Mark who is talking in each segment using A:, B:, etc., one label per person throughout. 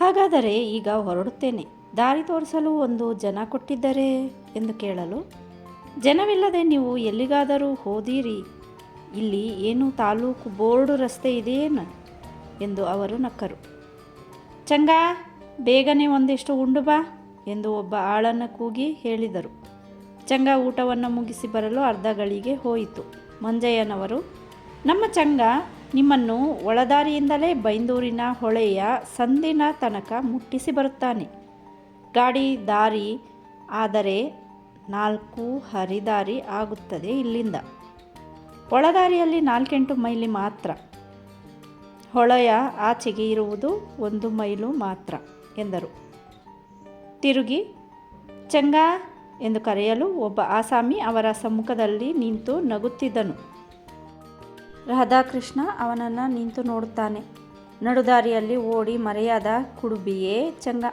A: ಹಾಗಾದರೆ ಈಗ ಹೊರಡುತ್ತೇನೆ. ದಾರಿ ತೋರಿಸಲು ಒಂದು ಜನ ಕೊಟ್ಟಿದ್ದರೆ? ಎಂದು ಕೇಳಲು. ಜನವಿಲ್ಲದೆ ನೀವು ಎಲ್ಲಿಗಾದರೂ ಹೋದೀರಿ. ಇಲ್ಲಿ ಏನು ತಾಲೂಕು ಬೋರ್ಡು ರಸ್ತೆ ಇದೆಯೇನು? ಎಂದು ಅವರು ನಕ್ಕರು. ಚಂಗ, ಬೇಗನೆ ಒಂದಿಷ್ಟು ಉಂಡು ಬಾ ಎಂದು ಒಬ್ಬ ಆಳನ್ನು ಕೂಗಿ ಹೇಳಿದರು. ಚಂಗ ಊಟವನ್ನು ಮುಗಿಸಿ ಬರಲು ಅರ್ಧ ಗಳಿಗೆ ಹೋಯಿತು. ಮಂಜಯ್ಯನವರು, ನಮ್ಮ ಚಂಗ ನಿಮ್ಮನ್ನು ಒಳದಾರಿಯಿಂದಲೇ ಬೈಂದೂರಿನ ಹೊಳೆಯ ಸಂದಿನ ತನಕ ಮುಟ್ಟಿಸಿ ಬರುತ್ತಾನೆ. ಗಾಡಿ, ದಾರಿ ಆದರೆ ನಾಲ್ಕು ಹರಿದಾರಿ ಆಗುತ್ತದೆ ಇಲ್ಲಿಂದ. ಒಳದಾರಿಯಲ್ಲಿ ನಾಲ್ಕೆಂಟು ಮೈಲಿ ಮಾತ್ರ. ಹೊಳೆಯ ಆಚೆಗೆ ಇರುವುದು ಒಂದು ಮೈಲು ಮಾತ್ರ ಎಂದರು. ತಿರುಗಿ, ಚಂಗ ಎಂದು ಕರೆಯಲು ಒಬ್ಬ ಆಸಾಮಿ ಅವರ ಸಮ್ಮುಖದಲ್ಲಿ ನಿಂತು ನಗುತ್ತಿದ್ದನು. ರಾಧಾಕೃಷ್ಣ ಅವನನ್ನು ನಿಂತು ನೋಡುತ್ತಾನೆ. ನಡುದಾರಿಯಲ್ಲಿ ಓಡಿ ಮರೆಯಾದ ಕುಡುಬಿಯೇ, ಚಂಗ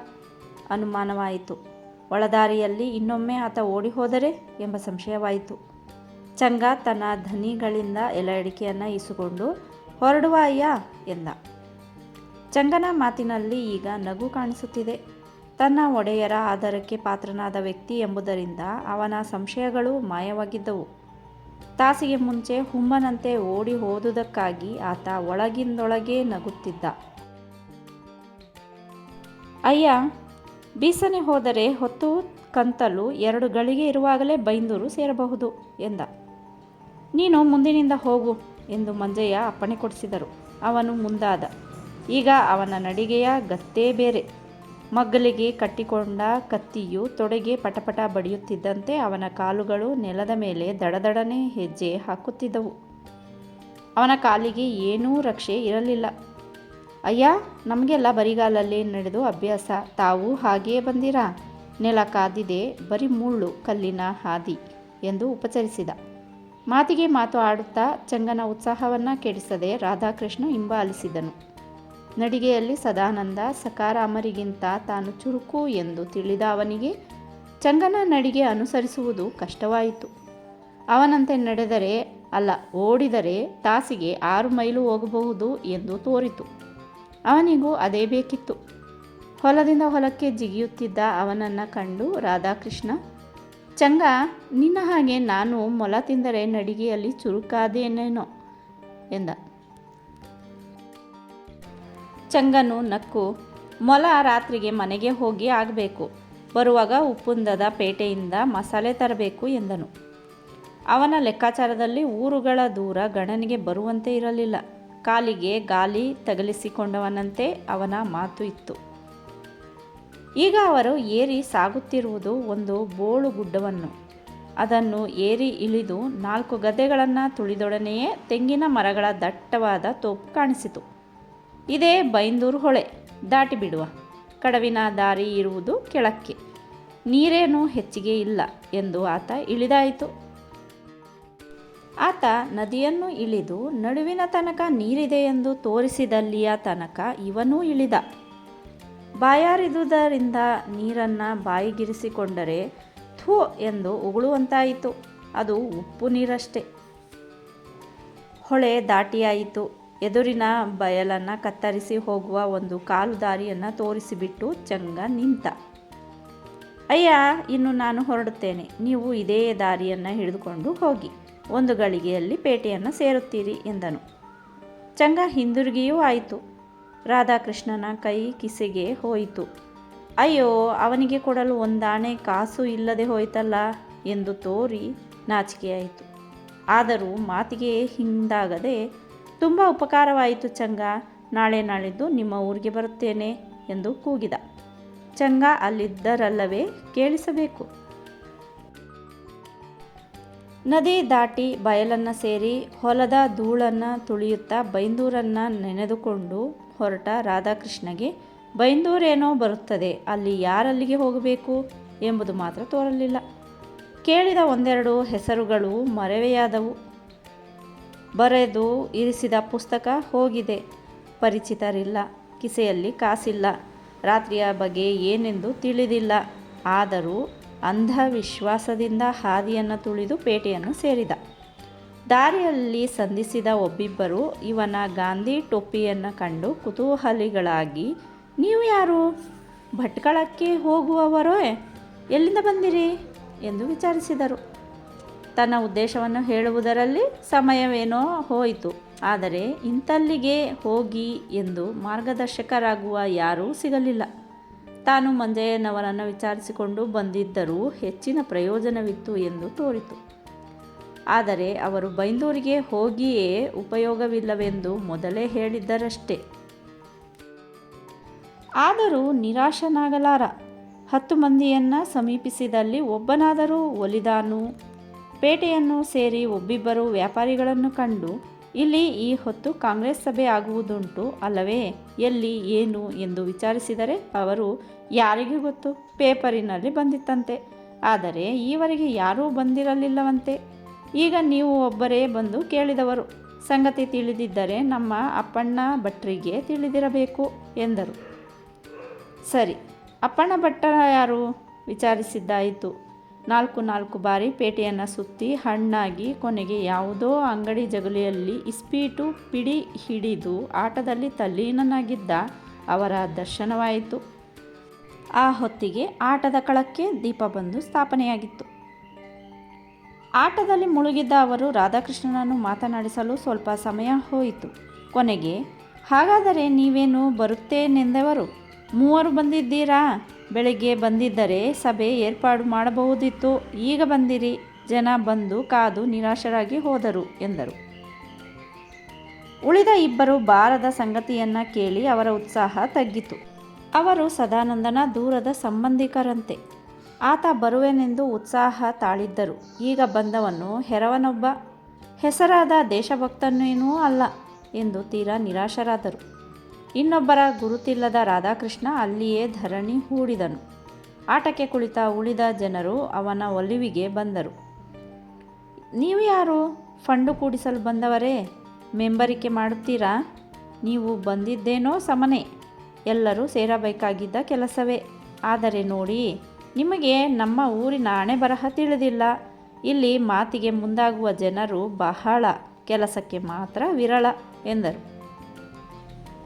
A: ಅನುಮಾನವಾಯಿತು. ಒಳದಾರಿಯಲ್ಲಿ ಇನ್ನೊಮ್ಮೆ ಆತ ಓಡಿ ಹೋದರೆ ಎಂಬ ಸಂಶಯವಾಯಿತು. ಚಂಗ ತನ್ನ ಧನಿಗಳಿಂದ ಎಲೆ ಅಡಿಕೆಯನ್ನು ಇಸುಕೊಂಡು ಹೊರಡುವ ಅಯ್ಯ ಎಂದ. ಚಂಗನ ಮಾತಿನಲ್ಲಿ ಈಗ ನಗು ಕಾಣಿಸುತ್ತಿದೆ. ತನ್ನ ಒಡೆಯರ ಆಧಾರಕ್ಕೆ ಪಾತ್ರನಾದ ವ್ಯಕ್ತಿ ಎಂಬುದರಿಂದ ಅವನ ಸಂಶಯಗಳು ಮಾಯವಾಗಿದ್ದವು. ತಾಸಿಗೆ ಮುಂಚೆ ಹುಮ್ಮನಂತೆ ಓಡಿ ಹೋದುದಕ್ಕಾಗಿ ಆತ ಒಳಗಿಂದೊಳಗೆ ನಗುತ್ತಿದ್ದ. ಅಯ್ಯ, ಬೀಸನೆ ಹೋದರೆ ಹೊತ್ತು ಕಂತಲು ಎರಡು ಗಳಿಗೆ ಇರುವಾಗಲೇ ಬೈಂದೂರು ಸೇರಬಹುದು ಎಂದ. ನೀನು ಮುಂದಿನಿಂದ ಹೋಗು ಎಂದು ಮಂಜಯ್ಯ ಅಪ್ಪಣೆ ಕೊಡಿಸಿದರು. ಅವನು ಮುಂದಾದ. ಈಗ ಅವನ ನಡಿಗೆಯ ಗತ್ತೇ ಬೇರೆ. ಮಗ್ಗಲಿಗೆ ಕಟ್ಟಿಕೊಂಡ ಕತ್ತಿಯು ತೊಡೆಗೆ ಪಟಪಟ ಬಡಿಯುತ್ತಿದ್ದಂತೆ ಅವನ ಕಾಲುಗಳು ನೆಲದ ಮೇಲೆ ದಡದಡನೆ ಹೆಜ್ಜೆ ಹಾಕುತ್ತಿದ್ದವು. ಅವನ ಕಾಲಿಗೆ ಏನೂ ರಕ್ಷೆ ಇರಲಿಲ್ಲ. ಅಯ್ಯ, ನಮಗೆಲ್ಲ ಬರಿಗಾಲಲ್ಲಿ ನಡೆದು ಅಭ್ಯಾಸ. ತಾವು ಹಾಗೆಯೇ ಬಂದಿರಾ? ನೆಲ ಕಾದಿದೆ, ಬರೀ ಮುಳ್ಳು, ಕಲ್ಲಿನ ಹಾದಿ ಎಂದು ಉಪಚರಿಸಿದ. ಮಾತಿಗೆ ಮಾತು ಆಡುತ್ತಾ ಚಂಗನ ಉತ್ಸಾಹವನ್ನು ಕೆಡಿಸದೆ ರಾಧಾಕೃಷ್ಣ ಹಿಂಬಾಲಿಸಿದನು. ನಡಿಗೆಯಲ್ಲಿ ಸದಾನಂದ, ಸಕಾರಾಮರಿಗಿಂತ ತಾನು ಚುರುಕು ಎಂದು ತಿಳಿದ ಅವನಿಗೆ, ಚಂಗನ ನಡಿಗೆ ಅನುಸರಿಸುವುದು ಕಷ್ಟವಾಯಿತು. ಅವನಂತೆ ನಡೆದರೆ, ಅಲ್ಲ, ಓಡಿದರೆ ತಾಸಿಗೆ ಆರು ಮೈಲು ಹೋಗಬಹುದು ಎಂದು ತೋರಿತು. ಅವನಿಗೂ ಅದೇ ಬೇಕಿತ್ತು. ಹೊಲದಿಂದ ಹೊಲಕ್ಕೆ ಜಿಗಿಯುತ್ತಿದ್ದ ಅವನನ್ನು ಕಂಡು ರಾಧಾಕೃಷ್ಣ, ಚಂಗ, ನಿನ್ನ ಹಾಗೆ ನಾನು ಮೊಲ ತಿಂದರೆ ನಡಿಗೆಯಲ್ಲಿ ಚುರುಕಾದೇನೇನೋ? ಎಂದ. ಚಂಗನು ನಕ್ಕು, ಮೊಲ ರಾತ್ರಿಗೆ ಮನೆಗೆ ಹೋಗಿ ಆಗಬೇಕು, ಬರುವಾಗ ಉಪ್ಪುಂದದ ಪೇಟೆಯಿಂದ ಮಸಾಲೆ ತರಬೇಕು ಎಂದನು. ಅವನ ಲೆಕ್ಕಾಚಾರದಲ್ಲಿ ಊರುಗಳ ದೂರ ಗಣನಿಗೆ ಬರುವಂತೆ ಇರಲಿಲ್ಲ. ಕಾಲಿಗೆ ಗಾಲಿ ತಗಲಿಸಿಕೊಂಡವನಂತೆ ಅವನ ಮಾತು ಇತ್ತು. ಈಗ ಅವರು ಏರಿ ಸಾಗುತ್ತಿರುವುದು ಒಂದು ಬೋಳು ಗುಡ್ಡವನ್ನು. ಅದನ್ನು ಏರಿ ಇಳಿದು ನಾಲ್ಕು ಗದ್ದೆಗಳನ್ನು ತುಳಿದೊಡನೆಯೇ ತೆಂಗಿನ ಮರಗಳ ದಟ್ಟವಾದ ತೋಪು ಕಾಣಿಸಿತು. ಇದೇ ಬೈಂದೂರು ಹೊಳೆ, ದಾಟಿ ಬಿಡುವ. ಕಡವಿನ ದಾರಿ ಇರುವುದು ಕೆಳಕ್ಕೆ. ನೀರೇನೂ ಹೆಚ್ಚಿಗೆ ಇಲ್ಲ ಎಂದು ಆತ ಇಳಿದಾಯಿತು. ಆತ ನದಿಯನ್ನು ಇಳಿದು ನಡುವಿನ ತನಕ ನೀರಿದೆ ಎಂದು ತೋರಿಸಿದಲ್ಲಿಯ ತನಕ ಇವನೂ ಇಳಿದ. ಬಾಯಾರಿದುದರಿಂದ ನೀರನ್ನು ಬಾಯಿಗಿರಿಸಿಕೊಂಡರೆ ಥೂ ಎಂದು ಉಗುಳುವಂತಾಯಿತು. ಅದು ಉಪ್ಪು ನೀರಷ್ಟೇ. ಹೊಳೆ ದಾಟಿಯಾಯಿತು. ಎದುರಿನ ಬಯಲನ್ನು ಕತ್ತರಿಸಿ ಹೋಗುವ ಒಂದು ಕಾಲು ದಾರಿಯನ್ನು ತೋರಿಸಿಬಿಟ್ಟು ಚಂಗ ನಿಂತ. ಅಯ್ಯ, ಇನ್ನು ನಾನು ಹೊರಡುತ್ತೇನೆ. ನೀವು ಇದೇ ದಾರಿಯನ್ನು ಹಿಡಿದುಕೊಂಡು ಹೋಗಿ, ಒಂದು ಗಳಿಗೆಯಲ್ಲಿ ಪೇಟೆಯನ್ನು ಸೇರುತ್ತೀರಿ ಎಂದನು. ಚಂಗ ಹಿಂದಿರುಗಿಯೂ ಆಯಿತು. ರಾಧಾಕೃಷ್ಣನ ಕೈ ಕಿಸೆಗೆ ಹೋಯಿತು. ಅಯ್ಯೋ, ಅವನಿಗೆ ಕೊಡಲು ಒಂದಾಣೆ ಕಾಸು ಇಲ್ಲದೆ ಹೋಯ್ತಲ್ಲ ಎಂದು ತೋರಿ ನಾಚಿಕೆಯಾಯಿತು. ಆದರೂ ಮಾತಿಗೆ ಹಿಂದಾಗದೆ ತುಂಬ ಉಪಕಾರವಾಯಿತು ಚಂಗ. ನಾಳೆ ನಾಳಿದ್ದು ನಿಮ್ಮ ಊರಿಗೆ ಬರುತ್ತೇನೆ ಎಂದು ಕೂಗಿದ. ಚಂಗ ಅಲ್ಲಿದ್ದರಲ್ಲವೇ ಕೇಳಿಸಬೇಕು. ನದಿ ದಾಟಿ ಬಯಲನ್ನು ಸೇರಿ ಹೊಲದ ಧೂಳನ್ನು ತುಳಿಯುತ್ತಾ ಬೈಂದೂರನ್ನು ನೆನೆದುಕೊಂಡು ಹೊರಟ ರಾಧಾಕೃಷ್ಣಗೆ, ಬೈಂದೂರೇನೋ ಬರುತ್ತದೆ, ಅಲ್ಲಿ ಯಾರಲ್ಲಿಗೆ ಹೋಗಬೇಕು? ಎಂಬುದು ಮಾತ್ರ ತೋರಲಿಲ್ಲ. ಕೇಳಿದ ಒಂದೆರಡು ಹೆಸರುಗಳು ಮರೆವೆಯಾದವು. ಬರೆದು ಇರಿಸಿದ ಪುಸ್ತಕ ಹೋಗಿದೆ. ಪರಿಚಿತರಿಲ್ಲ, ಕಿಸೆಯಲ್ಲಿ ಕಾಸಿಲ್ಲ. ರಾತ್ರಿಯ ಬಗ್ಗೆ ಏನೆಂದು ತಿಳಿದಿಲ್ಲ. ಆದರೂ ಅಂಧವಿಶ್ವಾಸದಿಂದ ಹಾದಿಯನ್ನು ತುಳಿದು ಪೇಟೆಯನ್ನು ಸೇರಿದ. ದಾರಿಯಲ್ಲಿ ಸಂಧಿಸಿದ ಒಬ್ಬಿಬ್ಬರು ಇವನ ಗಾಂಧಿ ಟೊಪ್ಪಿಯನ್ನು ಕಂಡು ಕುತೂಹಲಿಗಳಾಗಿ, ನೀವು ಯಾರು? ಭಟ್ಕಳಕ್ಕೆ ಹೋಗುವವರೋ? ಎಲ್ಲಿಂದ ಬಂದಿರಿ? ಎಂದು ವಿಚಾರಿಸಿದರು. ತನ್ನ ಉದ್ದೇಶವನ್ನು ಹೇಳುವುದರಲ್ಲಿ ಸಮಯವೇನೋ ಹೋಯಿತು. ಆದರೆ ಇಂತಲ್ಲಿಗೆ ಹೋಗಿ ಎಂದು ಮಾರ್ಗದರ್ಶಕರಾಗುವ ಯಾರೂ ಸಿಗಲಿಲ್ಲ. ತಾನು ಮಂಜಯ್ಯನವರನ್ನು ವಿಚಾರಿಸಿಕೊಂಡು ಬಂದಿದ್ದರೂ ಹೆಚ್ಚಿನ ಪ್ರಯೋಜನವಿತ್ತು ಎಂದು ತೋರಿತು. ಆದರೆ ಅವರು ಬೈಂದೂರಿಗೆ ಹೋಗಿಯೇ ಉಪಯೋಗವಿಲ್ಲವೆಂದು ಮೊದಲೇ ಹೇಳಿದ್ದರಷ್ಟೇ. ಆದರೂ ನಿರಾಶನಾಗಲಾರ. ಹತ್ತು ಮಂದಿಯನ್ನು ಸಮೀಪಿಸಿದಲ್ಲಿ ಒಬ್ಬನಾದರೂ ಒಲಿದಾನು. ಪೇಟೆಯನ್ನು ಸೇರಿ ಒಬ್ಬಿಬ್ಬರು ವ್ಯಾಪಾರಿಗಳನ್ನು ಕಂಡು, ಇಲ್ಲಿ ಈ ಹೊತ್ತು ಕಾಂಗ್ರೆಸ್ ಸಭೆ ಆಗುವುದುಂಟು ಅಲ್ಲವೇ? ಎಲ್ಲಿ, ಏನು ಎಂದು ವಿಚಾರಿಸಿದರೆ ಅವರು, ಯಾರಿಗೂ ಗೊತ್ತು, ಪೇಪರಿನಲ್ಲಿ ಬಂದಿತ್ತಂತೆ. ಆದರೆ ಈವರೆಗೆ ಯಾರೂ ಬಂದಿರಲಿಲ್ಲವಂತೆ. ಈಗ ನೀವು ಒಬ್ಬರೇ ಬಂದು ಕೇಳಿದವರು. ಸಂಗತಿ ತಿಳಿದಿದ್ದರೆ ನಮ್ಮ ಅಪ್ಪಣ್ಣ ಭಟ್ರಿಗೆ ತಿಳಿದಿರಬೇಕು ಎಂದರು. ಸರಿ, ಅಪ್ಪಣ್ಣ ಭಟ್ಟರ ಯಾರು? ವಿಚಾರಿಸಿದ್ದಾಯಿತು. ನಾಲ್ಕು ನಾಲ್ಕು ಬಾರಿ ಪೇಟೆಯನ್ನು ಸುತ್ತಿ ಹಣ್ಣಾಗಿ ಕೊನೆಗೆ ಯಾವುದೋ ಅಂಗಡಿ ಜಗಲಿಯಲ್ಲಿ ಇಸ್ಪೀಟು ಪಿಡಿ ಹಿಡಿದು ಆಟದಲ್ಲಿ ತಲ್ಲೀನನಾಗಿದ್ದ ಅವರ ದರ್ಶನವಾಯಿತು. ಆ ಹೊತ್ತಿಗೆ ಆಟದ ಕಳಕ್ಕೆ ದೀಪ ಬಂದು ಸ್ಥಾಪನೆಯಾಗಿತ್ತು. ಆಟದಲ್ಲಿ ಮುಳುಗಿದ್ದ ಅವರು ರಾಧಾಕೃಷ್ಣನನ್ನು ಮಾತನಾಡಿಸಲು ಸ್ವಲ್ಪ ಸಮಯ ಹೋಯಿತು. ಕೊನೆಗೆ, ಹಾಗಾದರೆ ನೀವೇನು ಬರುತ್ತೇನೆಂದವರು? ಮೂವರು ಬಂದಿದ್ದೀರಾ? ಬೆಳಿಗ್ಗೆ ಬಂದಿದ್ದರೆ ಸಭೆ ಏರ್ಪಾಡು ಮಾಡಬಹುದಿತ್ತು. ಈಗ ಬಂದಿರಿ. ಜನ ಬಂದು ಕಾದು ನಿರಾಶರಾಗಿ ಹೋದರು ಎಂದರು. ಉಳಿದ ಇಬ್ಬರು ಬಾರದ ಸಂಗತಿಯನ್ನ ಕೇಳಿ ಅವರ ಉತ್ಸಾಹ ತಗ್ಗಿತು. ಅವರು ಸದಾನಂದನ ದೂರದ ಸಂಬಂಧಿಕರಂತೆ. ಆತ ಬರುವೆನೆಂದು ಉತ್ಸಾಹ ತಾಳಿದ್ದರು. ಈಗ ಬಂದವನು ಹೆರವನೊಬ್ಬ. ಹೆಸರಾದ ದೇಶಭಕ್ತನೇನೂ ಅಲ್ಲ ಎಂದು ತೀರಾ ನಿರಾಶರಾದರು. ಇನ್ನೊಬ್ಬರ ಗುರುತಿಲ್ಲದ ರಾಧಾಕೃಷ್ಣ ಅಲ್ಲಿಯೇ ಧರಣಿ ಹೂಡಿದನು. ಆಟಕ್ಕೆ ಕುಳಿತ ಉಳಿದ ಜನರು ಅವನ ಒಲಿವಿಗೆ ಬಂದರು. ನೀವು ಯಾರು? ಫಂಡು ಕೂಡಿಸಲು ಬಂದವರೇ? ಮೆಂಬರಿಕೆ ಮಾಡುತ್ತೀರಾ? ನೀವು ಬಂದಿದ್ದೇನೋ ಸಮನೆ. ಎಲ್ಲರೂ ಸೇರಬೇಕಾಗಿದ್ದ ಕೆಲಸವೇ. ಆದರೆ ನೋಡಿ, ನಿಮಗೆ ನಮ್ಮ ಊರಿನ ಹಣೆ ಬರಹ ತಿಳಿದಿಲ್ಲ. ಇಲ್ಲಿ ಮಾತಿಗೆ ಮುಂದಾಗುವ ಜನರು ಬಹಳ. ಕೆಲಸಕ್ಕೆ ಮಾತ್ರ ವಿರಳ ಎಂದರು.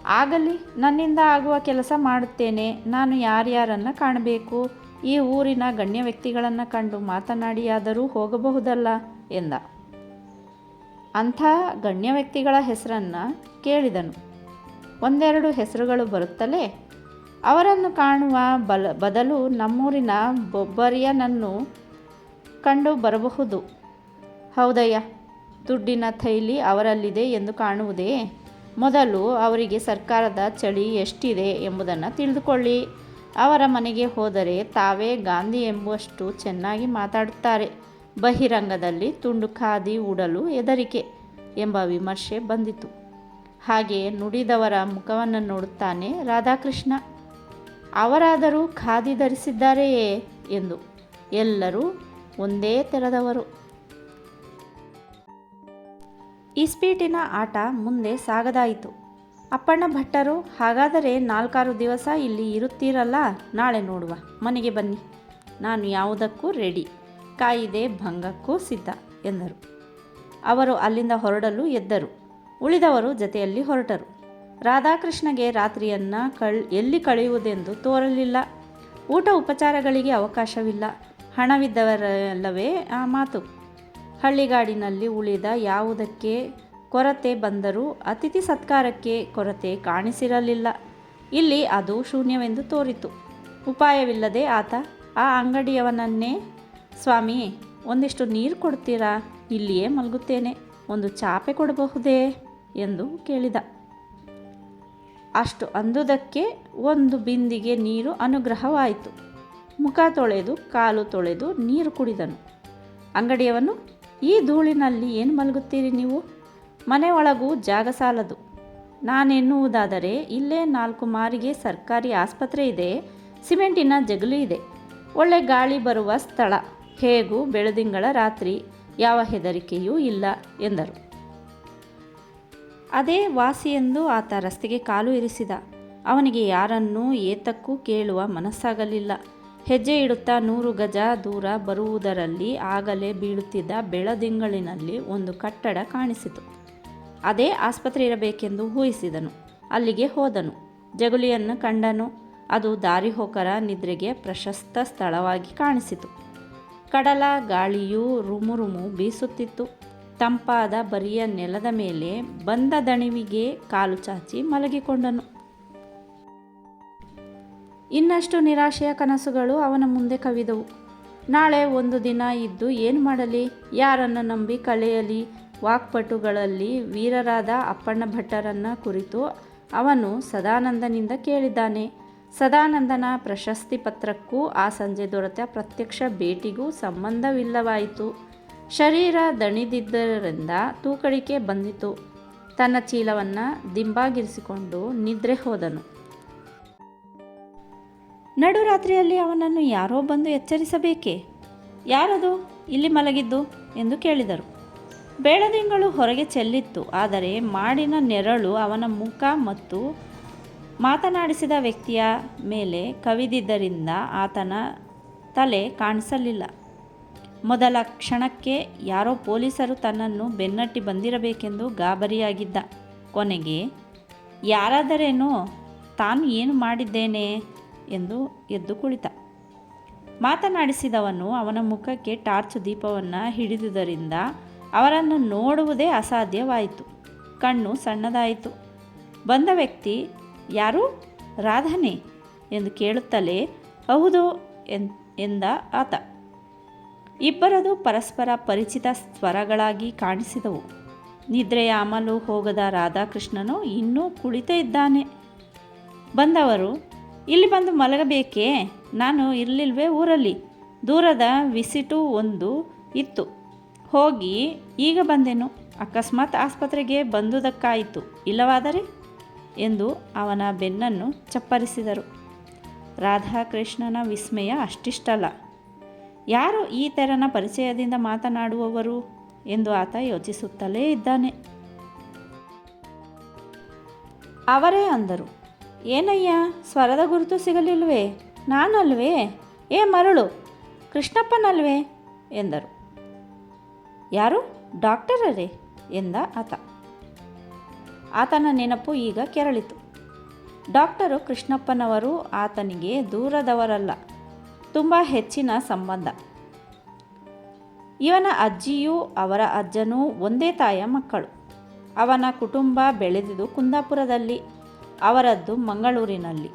A: ಆಗಲಿ, ನನ್ನಿಂದ ಆಗುವ ಕೆಲಸ ಮಾಡುತ್ತೇನೆ. ನಾನು ಯಾರ್ಯಾರನ್ನು ಕಾಣಬೇಕು? ಈ ಊರಿನ ಗಣ್ಯ ವ್ಯಕ್ತಿಗಳನ್ನು ಕಂಡು ಮಾತನಾಡಿಯಾದರೂ ಹೋಗಬಹುದಲ್ಲ? ಎಂದ. ಅಂಥ ಗಣ್ಯ ವ್ಯಕ್ತಿಗಳ ಹೆಸರನ್ನು ಕೇಳಿದನು. ಒಂದೆರಡು ಹೆಸರುಗಳು ಬರುತ್ತಲೇ? ಅವರನ್ನು ಕಾಣುವ ಬಲ, ಬದಲು ನಮ್ಮೂರಿನ ಬೊಬ್ಬರಿಯನನ್ನು ಕಂಡು ಬರಬಹುದು. ಹೌದಯ್ಯ, ದುಡ್ಡಿನ ಥೈಲಿ ಅವರಲ್ಲಿದೆ ಎಂದು ಕಾಣುವುದೇ? ಮೊದಲು ಅವರಿಗೆ ಸರ್ಕಾರದ ಚಳಿ ಎಷ್ಟಿದೆ ಎಂಬುದನ್ನು ತಿಳಿದುಕೊಳ್ಳಿ. ಅವರ ಮನೆಗೆ ಹೋದರೆ ತಾವೇ ಗಾಂಧಿ ಎಂಬುವಷ್ಟು ಚೆನ್ನಾಗಿ ಮಾತಾಡುತ್ತಾರೆ. ಬಹಿರಂಗದಲ್ಲಿ ತುಂಡು ಖಾದಿ ಉಡಲು ಹೆದರಿಕೆ ಎಂಬ ವಿಮರ್ಶೆ ಬಂದಿತು. ಹಾಗೆ ನುಡಿದವರ ಮುಖವನ್ನು ನೋಡುತ್ತಾನೆ ರಾಧಾಕೃಷ್ಣ. ಅವರಾದರೂ ಖಾದಿ ಧರಿಸಿದ್ದಾರೆಯೇ ಎಂದು ಎಲ್ಲರೂ ಒಂದೇ ತೆರೆದವರು. ಇಸ್ಪೀಟಿನ ಆಟ ಮುಂದೆ ಸಾಗದಾಯಿತು. ಅಪ್ಪಣ್ಣ ಭಟ್ಟರು, ಹಾಗಾದರೆ ನಾಲ್ಕಾರು ದಿವಸ ಇಲ್ಲಿ ಇರುತ್ತೀರಲ್ಲ, ನಾಳೆ ನೋಡುವ. ಮನೆಗೆ ಬನ್ನಿ. ನಾನು ಯಾವುದಕ್ಕೂ ರೆಡಿ. ಕಾಯಿದೆ ಭಂಗಕ್ಕೂ ಸಿದ್ಧ, ಎಂದರು. ಅವರು ಅಲ್ಲಿಂದ ಹೊರಡಲು ಎದ್ದರು. ಉಳಿದವರು ಜೊತೆಯಲ್ಲಿ ಹೊರಟರು. ರಾಧಾಕೃಷ್ಣಗೆ ರಾತ್ರಿಯನ್ನು ಕಳ್, ಎಲ್ಲಿ ಕಳೆಯುವುದೆಂದು ತೋರಲಿಲ್ಲ. ಊಟ ಉಪಚಾರಗಳಿಗೆ ಅವಕಾಶವಿಲ್ಲ. ಹಣವಿದ್ದವರಲ್ಲವೇ ಆ ಮಾತು. ಹಳ್ಳಿಗಾಡಿನಲ್ಲಿ ಉಳಿದ ಯಾವುದಕ್ಕೆ ಕೊರತೆ ಬಂದರೂ ಅತಿಥಿ ಸತ್ಕಾರಕ್ಕೆ ಕೊರತೆ ಕಾಣಿಸಿರಲಿಲ್ಲ. ಇಲ್ಲಿ ಅದು ಶೂನ್ಯವೆಂದು ತೋರಿತು. ಉಪಾಯವಿಲ್ಲದೆ ಆತ, ಆ ಅಂಗಡಿಯವನನ್ನೇ ಸ್ವಾಮಿ, ಒಂದಿಷ್ಟು ನೀರು ಕೊಡ್ತೀರಾ? ಇಲ್ಲಿಯೇ ಮಲಗುತ್ತೇನೆ. ಒಂದು ಚಾಪೆ ಕೊಡಬಹುದೇ? ಎಂದು ಕೇಳಿದ. ಅಷ್ಟು ಅಂದುದಕ್ಕೆ ಒಂದು ಬಿಂದಿಗೆ ನೀರು ಅನುಗ್ರಹವಾಯಿತು. ಮುಖ ತೊಳೆದು, ಕಾಲು ತೊಳೆದು ನೀರು ಕುಡಿದನು. ಅಂಗಡಿಯವನು ಈ ಧೂಳಿನಲ್ಲಿ ಏನು ಮಲಗುತ್ತೀರಿ ನೀವು? ಮನೆ ಒಳಗೂ ಜಾಗ ಸಾಲದು. ನಾನೆನ್ನುವುದಾದರೆ ಇಲ್ಲೇ ನಾಲ್ಕು ಮಾರಿಗೆ ಸರ್ಕಾರಿ ಆಸ್ಪತ್ರೆ ಇದೆ, ಸಿಮೆಂಟಿನ ಜಗಲಿ ಇದೆ. ಒಳ್ಳೆ ಗಾಳಿ ಬರುವ ಸ್ಥಳ. ಹೇಗೂ ಬೆಳದಿಂಗಳ ರಾತ್ರಿ, ಯಾವ ಹೆದರಿಕೆಯೂ ಇಲ್ಲ ಎಂದರು. ಅದೇ ವಾಸಿಯೆಂದು ಆತ ರಸ್ತೆಗೆ ಕಾಲು ಇರಿಸಿದ. ಅವನಿಗೆ ಯಾರನ್ನೂ ಏತಕ್ಕೂ ಕೇಳುವ ಮನಸ್ಸಾಗಲಿಲ್ಲ. ಹೆಜ್ಜೆ ಇಡುತ್ತಾ ನೂರು ಗಜ ದೂರ ಬರುವುದರಲ್ಲಿ ಆಗಲೇ ಬೀಳುತ್ತಿದ್ದ ಬೆಳದಿಂಗಳಿನಲ್ಲಿ ಒಂದು ಕಟ್ಟಡ ಕಾಣಿಸಿತು. ಅದೇ ಆಸ್ಪತ್ರೆ ಇರಬೇಕೆಂದು ಊಹಿಸಿದನು. ಅಲ್ಲಿಗೆ ಹೋದನು. ಜಗುಲಿಯನ್ನು ಕಂಡನು. ಅದು ದಾರಿಹೋಕರ ನಿದ್ರೆಗೆ ಪ್ರಶಸ್ತ ಸ್ಥಳವಾಗಿ ಕಾಣಿಸಿತು. ಕಡಲ ಗಾಳಿಯು ರುಮುರುಮು ಬೀಸುತ್ತಿತ್ತು. ತಂಪಾದ ಬರಿಯ ನೆಲದ ಮೇಲೆ ಬಂದ ದಣಿವಿಗೆ ಕಾಲು ಚಾಚಿ ಮಲಗಿಕೊಂಡನು. ಇನ್ನಷ್ಟು ನಿರಾಶೆಯ ಕನಸುಗಳು ಅವನ ಮುಂದೆ ಕವಿದವು. ನಾಳೆ ಒಂದು ದಿನ ಇದ್ದು ಏನು ಮಾಡಲಿ? ಯಾರನ್ನು ನಂಬಿ ಕಳೆಯಲಿ? ವಾಕ್ಪಟುಗಳಲ್ಲಿ ವೀರರಾದ ಅಪ್ಪಣ್ಣ ಭಟ್ಟರನ್ನ ಕುರಿತು ಅವನು ಸದಾನಂದನಿಂದ ಕೇಳಿದ್ದಾನೆ. ಸದಾನಂದನ ಪ್ರಶಸ್ತಿ ಪತ್ರಕ್ಕೂ ಆ ಸಂಜೆ ದೊರೆತ ಪ್ರತ್ಯಕ್ಷ ಭೇಟಿಗೂ ಸಂಬಂಧವಿಲ್ಲವಾಯಿತು. ಶರೀರ ದಣಿದಿದ್ದರಿಂದ ತೂಕಡಿಕೆ ಬಂದಿತು. ತನ್ನ ಚೀಲವನ್ನು ದಿಂಬಾಗಿರಿಸಿಕೊಂಡು ನಿದ್ರೆ ಹೋದನು. ನಡುರಾತ್ರಿಯಲ್ಲಿ ಅವನನ್ನು ಯಾರೋ ಬಂದು ಎಚ್ಚರಿಸಬೇಕೇ? ಯಾರದು? ಇಲ್ಲಿ ಮಲಗಿದ್ದು? ಎಂದು ಕೇಳಿದರು. ಬೆಳದಿಂಗಳು ಹೊರಗೆ ಚೆಲ್ಲಿತ್ತು. ಆದರೆ ಮಾಡಿನ ನೆರಳು ಅವನ ಮುಖ ಮತ್ತು ಮಾತನಾಡಿಸಿದ ವ್ಯಕ್ತಿಯ ಮೇಲೆ ಕವಿದಿದ್ದರಿಂದ ಆತನ ತಲೆ ಕಾಣಿಸಲಿಲ್ಲ. ಮೊದಲ ಕ್ಷಣಕ್ಕೆ ಯಾರೋ ಪೊಲೀಸರು ತನ್ನನ್ನು ಬೆನ್ನಟ್ಟಿ ಬಂದಿರಬೇಕೆಂದು ಗಾಬರಿಯಾಗಿದ್ದ ಕೊನೆಗೆ, ಯಾರಾದರೇನೋ? ತಾನು ಏನು ಮಾಡಿದ್ದೇನೆ? ಎಂದು ಎದ್ದು ಕುಳಿತ. ಮಾತನಾಡಿಸಿದವನು ಅವನ ಮುಖಕ್ಕೆ ಟಾರ್ಚ್ ದೀಪವನ್ನು ಹಿಡಿದುದರಿಂದ ಅವರನ್ನು ನೋಡುವುದೇ ಅಸಾಧ್ಯವಾಯಿತು. ಕಣ್ಣು ಸಣ್ಣದಾಯಿತು. ಬಂದ ವ್ಯಕ್ತಿ, ಯಾರು? ರಾಧನೆ? ಎಂದು ಕೇಳುತ್ತಲೇ, ಹೌದು ಎಂದ ಆತ. ಇಬ್ಬರದು ಪರಸ್ಪರ ಪರಿಚಿತ ಸ್ವರಗಳಾಗಿ ಕಾಣಿಸಿದವು. ನಿದ್ರೆಯ ಅಮಲು ಹೋಗದ ರಾಧಾಕೃಷ್ಣನು ಇನ್ನೂ ಕುಳಿತೇ ಇದ್ದಾನೆ. ಬಂದವರು ಇಲ್ಲಿ ಬಂದು ಮಲಗಬೇಕೇ? ನಾನು ಇರಲಿಲ್ವೇ ಊರಲ್ಲಿ. ದೂರದ ವಿಸಿಟು ಒಂದು ಇತ್ತು. ಹೋಗಿ ಈಗ ಬಂದೆನು. ಅಕಸ್ಮಾತ್ ಆಸ್ಪತ್ರೆಗೆ ಬಂದುದಕ್ಕಾಯಿತು. ಇಲ್ಲವಾದರೆ? ಎಂದು ಅವನ ಬೆನ್ನನ್ನು ಚಪ್ಪರಿಸಿದರು. ರಾಧಾಕೃಷ್ಣನ ವಿಸ್ಮಯ ಅಷ್ಟಿಷ್ಟಲ್ಲ. ಯಾರು ಈ ತೆರನ ಪರಿಚಯದಿಂದ ಮಾತನಾಡುವವರು? ಎಂದು ಆತ ಯೋಚಿಸುತ್ತಲೇ ಇದ್ದಾನೆ. ಅವರೇ ಅಂದರು. ಏನಯ್ಯ, ಸ್ವರದ ಗುರುತು ಸಿಗಲಿಲ್ವೇ? ನಾನಲ್ವೇ? ಏ ಮರಳು, ಕೃಷ್ಣಪ್ಪನಲ್ವೇ? ಎಂದರು. ಯಾರು? ಡಾಕ್ಟರರೇ? ಎಂದ ಆತ. ಆತನ ನೆನಪು ಈಗ ಕೆರಳಿತು. ಡಾಕ್ಟರು ಕೃಷ್ಣಪ್ಪನವರು ಆತನಿಗೆ ದೂರದವರಲ್ಲ, ತುಂಬ ಹೆಚ್ಚಿನ ಸಂಬಂಧ. ಇವನ ಅಜ್ಜಿಯೂ ಅವರ ಅಜ್ಜನೂ ಒಂದೇ ತಾಯ ಮಕ್ಕಳು. ಅವನ ಕುಟುಂಬ ಬೆಳೆದಿದ್ದು ಕುಂದಾಪುರದಲ್ಲಿ. ಅವರದ್ದು ಮಂಗಳೂರಿನಲ್ಲಿ.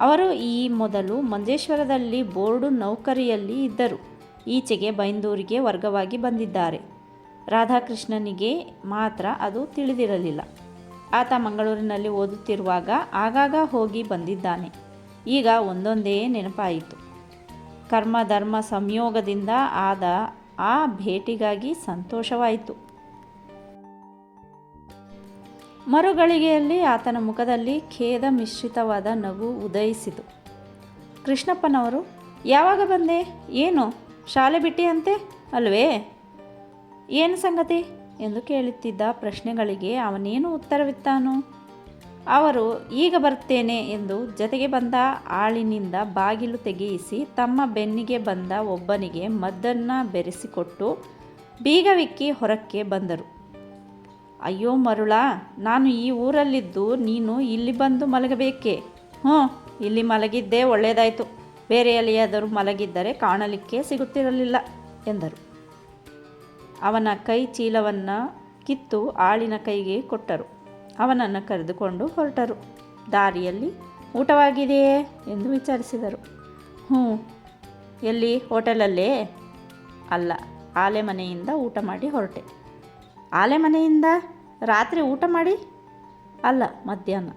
A: ಅವರು ಈ ಮೊದಲು ಮಂಜೇಶ್ವರದಲ್ಲಿ ಬೋರ್ಡು ನೌಕರಿಯಲ್ಲಿ ಇದ್ದರು. ಈಚೆಗೆ ಬೈಂದೂರಿಗೆ ವರ್ಗವಾಗಿ ಬಂದಿದ್ದಾರೆ. ರಾಧಾಕೃಷ್ಣನಿಗೆ ಮಾತ್ರ ಅದು ತಿಳಿದಿರಲಿಲ್ಲ. ಆತ ಮಂಗಳೂರಿನಲ್ಲಿ ಓದುತ್ತಿರುವಾಗ ಆಗಾಗ ಹೋಗಿ ಬಂದಿದ್ದಾನೆ. ಈಗ ಒಂದೊಂದೇ ನೆನಪಾಯಿತು. ಕರ್ಮ ಧರ್ಮ ಸಂಯೋಗದಿಂದ ಆದ ಆ ಭೇಟಿಗಾಗಿ ಸಂತೋಷವಾಯಿತು. ಮರುಗಳಿಗೆಯಲ್ಲಿ ಆತನ ಮುಖದಲ್ಲಿ ಖೇದ ಮಿಶ್ರಿತವಾದ ನಗು ಉದಯಿಸಿತು. ಕೃಷ್ಣಪ್ಪನವರು, ಯಾವಾಗ ಬಂದೆ? ಏನು? ಶಾಲೆ ಬಿಟ್ಟಿ ಅಂತೆ ಅಲ್ವೇ? ಏನು ಸಂಗತಿ? ಎಂದು ಕೇಳುತ್ತಿದ್ದ ಪ್ರಶ್ನೆಗಳಿಗೆ ಅವನೇನು ಉತ್ತರವಿತ್ತಾನು? ಅವರು, ಈಗ ಬರುತ್ತೇನೆ ಎಂದು ಜತೆಗೆ ಬಂದ ಆಳಿನಿಂದ ಬಾಗಿಲು ತೆಗೆಯಿಸಿ ತಮ್ಮ ಬೆನ್ನಿಗೆ ಬಂದ ಒಬ್ಬನಿಗೆ ಮದ್ದನ್ನು ಬೆರೆಸಿಕೊಟ್ಟು ಬೀಗವಿಕ್ಕಿ ಹೊರಕ್ಕೆ ಬಂದರು. ಅಯ್ಯೋ ಮರುಳಾ, ನಾನು ಈ ಊರಲ್ಲಿದ್ದು ನೀನು ಇಲ್ಲಿ ಬಂದು ಮಲಗಬೇಕೆ? ಹ್ಞೂ, ಇಲ್ಲಿ ಮಲಗಿದ್ದೇ ಒಳ್ಳೆಯದಾಯಿತು ಬೇರೆ ಎಲ್ಲಿಯಾದರೂ ಮಲಗಿದ್ದರೆ ಕಾಣಲಿಕ್ಕೆ ಸಿಗುತ್ತಿರಲಿಲ್ಲ ಎಂದರು. ಅವನ ಕೈ ಚೀಲವನ್ನು ಕಿತ್ತು ಆಳಿನ ಕೈಗೆ ಕೊಟ್ಟರು. ಅವನನ್ನು ಕರೆದುಕೊಂಡು ಹೊರಟರು. ದಾರಿಯಲ್ಲಿ ಊಟವಾಗಿದೆಯೇ ಎಂದು ವಿಚಾರಿಸಿದರು. ಹ್ಞೂ, ಎಲ್ಲಿ? ಹೋಟೆಲಲ್ಲೇ? ಅಲ್ಲ ಆಲೆ ಮನೆಯಿಂದ ಊಟ ಮಾಡಿ ಹೊರಟೆ. ಆಲೆ ಮನೆಯಿಂದ ರಾತ್ರಿ ಊಟ ಮಾಡಿ? ಅಲ್ಲ, ಮಧ್ಯಾಹ್ನ.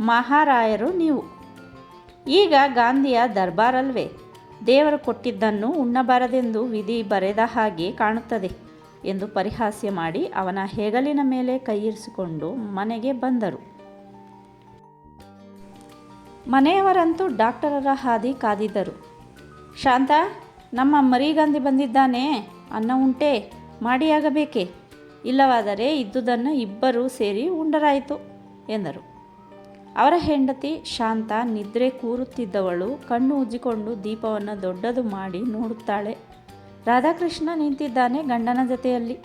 A: ಮಹಾರಾಯರು ನೀವು. ಈಗ ಗಾಂಧಿಯ ದರ್ಬಾರಲ್ವೇ? ದೇವರು ಕೊಟ್ಟಿದ್ದನ್ನು ಉಣ್ಣಬಾರದೆಂದು ವಿಧಿ ಬರೆದ ಹಾಗೆ ಕಾಣುತ್ತದೆ ಎಂದು ಪರಿಹಾಸ್ಯ ಮಾಡಿ ಅವನ ಹೆಗಲಿನ ಮೇಲೆ ಕೈಯಿರಿಸಿಕೊಂಡು ಮನೆಗೆ ಬಂದರು. ಮನೆಯವರಂತೂ ಡಾಕ್ಟರರ ಹಾದಿ ಕಾದಿದ್ದರು. ಶಾಂತ, ನಮ್ಮ ಮರಿಗಾಂಧಿ ಬಂದಿದ್ದಾನೆ. ಅನ್ನ ಉಂಟೆ. ಮಾಡಿಯಾಗಬೇಕೇ ಇಲ್ಲವಾದರೆ ಇದ್ದುದನ್ನು ಇಬ್ಬರೂ ಸೇರಿ ಉಂಡರಾಯಿತು ಎಂದರು. ಅವರ ಹೆಂಡತಿ ಶಾಂತ ನಿದ್ರೆ ಕೂರುತ್ತಿದ್ದವಳು, ಕಣ್ಣು ಉಜ್ಜಿಕೊಂಡು ದೀಪವನ್ನು ದೊಡ್ಡದು ಮಾಡಿ ನೋಡುತ್ತಾಳೆ. ರಾಧಾಕೃಷ್ಣ ನಿಂತಿದ್ದಾನೆ ಗಂಡನ ಜೊತೆಯಲ್ಲಿ.